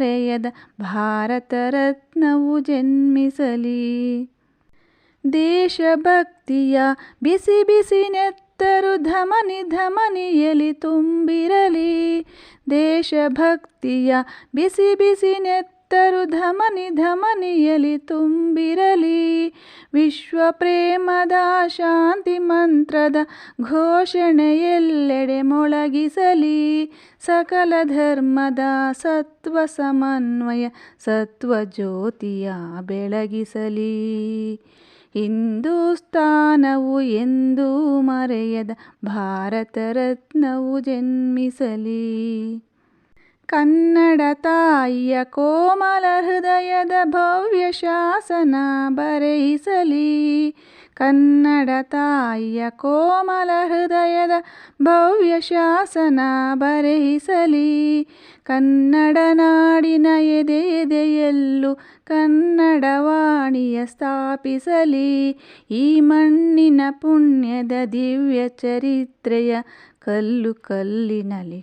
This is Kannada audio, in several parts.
ಮರೆಯದ ಭಾರತ ರತ್ನವು ಜನ್ಮಿಸಲಿ. ದೇಶಭಕ್ತಿಯ ಬಿಸಿ ಬಿಸಿ ನೆತ್ತರು ಧಮನಿ ಧಮನಿಯಲಿ ತುಂಬಿರಲಿ. ದೇಶಭಕ್ತಿಯ ಬಿಸಿ ಬಿಸಿ ನೆತ್ತರು ಧಮನಿ ಧಮನಿಯಲಿ ತುಂಬಿರಲಿ. ವಿಶ್ವ ಪ್ರೇಮದ ಶಾಂತಿ ಮಂತ್ರದ ಘೋಷಣೆಯೆಲ್ಲೆಡೆ ಮೊಳಗಿಸಲಿ. ಸಕಲ ಧರ್ಮದ ಸತ್ವ ಸಮನ್ವಯ, ಸತ್ವ ಜ್ಯೋತಿಯ ಬೆಳಗಿಸಲಿ. ಹಿಂದೂಸ್ತಾನವು ಎಂದೂ ಮರೆಯದ ಭಾರತ ರತ್ನವು ಜನ್ಮಿಸಲಿ. ಕನ್ನಡ ತಾಯಿಯ ಕೋಮಲ ಹೃದಯದ ಭವ್ಯ ಶಾಸನ ಬರೆಯಿಸಲಿ. ಕನ್ನಡ ತಾಯಿಯ ಕೋಮಲ ಹೃದಯದ ಭವ್ಯ ಶಾಸನ ಬರೆಯಿಸಲಿ. ಕನ್ನಡ ನಾಡಿನ ಎದೆ ಎದೆಯಲ್ಲೂ ಕನ್ನಡ ವಾಣಿಯ ಸ್ಥಾಪಿಸಲಿ. ಈ ಮಣ್ಣಿನ ಪುಣ್ಯದ ದಿವ್ಯ ಚರಿತ್ರೆಯ ಕಲ್ಲು ಕಲ್ಲಿನಲ್ಲಿ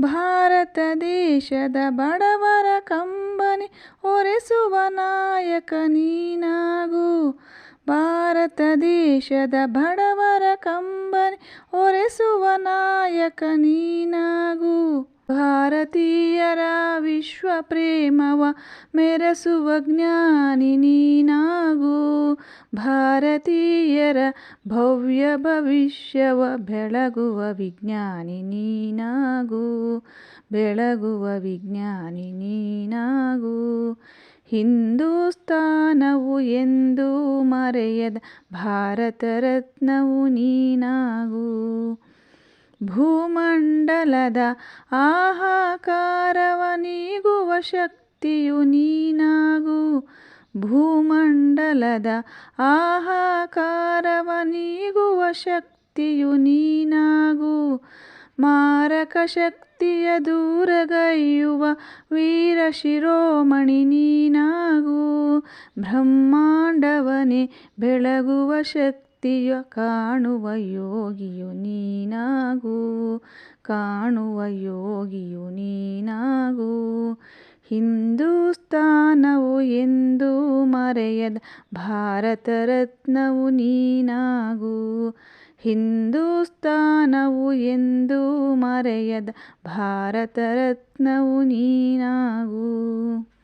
ಭಾರತ ದೇಶದ ಬಡವರ ಕಂಬನಿ ಒರೆಸುವ ನಾಯಕ ನೀನಾಗು. ಭಾರತ ದೇಶದ ಬಡವರ ಕಂಬನಿ ಒರೆಸುವ ನಾಯಕ ನೀನಾಗು. ಭಾರತೀಯರ ವಿಶ್ವ ಪ್ರೇಮವ ಮೆರೆಸುವ ಜ್ಞಾನಿ ನೀನಾಗು. ಭಾರತೀಯರ ಭವ್ಯ ಭವಿಷ್ಯವ ಬೆಳಗುವ ವಿಜ್ಞಾನಿ ನೀನಾಗು. ಬೆಳಗುವ ವಿಜ್ಞಾನಿ ನೀನಾಗು. ಹಿಂದೂಸ್ತಾನವು ಎಂದೂ ಮರೆಯದ ಭಾರತ ರತ್ನವು ನೀನಾಗು. ಭೂಮಂಡಲದ ಆಹಾಕಾರವ ನೀಗುವ ಶಕ್ತಿಯು ನೀನಾಗು. ಭೂಮಂಡಲದ ಆಹಾಕಾರವ ನೀಗುವ ಶಕ್ತಿಯು ನೀನಾಗು. ಮಾರಕ ಶಕ್ತಿಯ ದೂರಗೈಯುವ ವೀರ ಶಿರೋಮಣಿ ನೀನಾಗು. ಬ್ರಹ್ಮಾಂಡವನೇ ಬೆಳಗುವ ಶಕ್ತಿಯ ಕಾಣುವ ಯೋಗಿಯು ನೀನಾಗು, ಕಾಣುವ ಯೋಗಿಯು ನೀನಾಗು. ಹಿಂದೂಸ್ತಾನವು ಎಂದು ಮರೆಯದ ಭಾರತ ರತ್ನವು ನೀನಾಗು. ಹಿಂದೂಸ್ತಾನವು ಎಂದು ಮರೆಯದ ಭಾರತ ರತ್ನವು ನೀನಾಗು.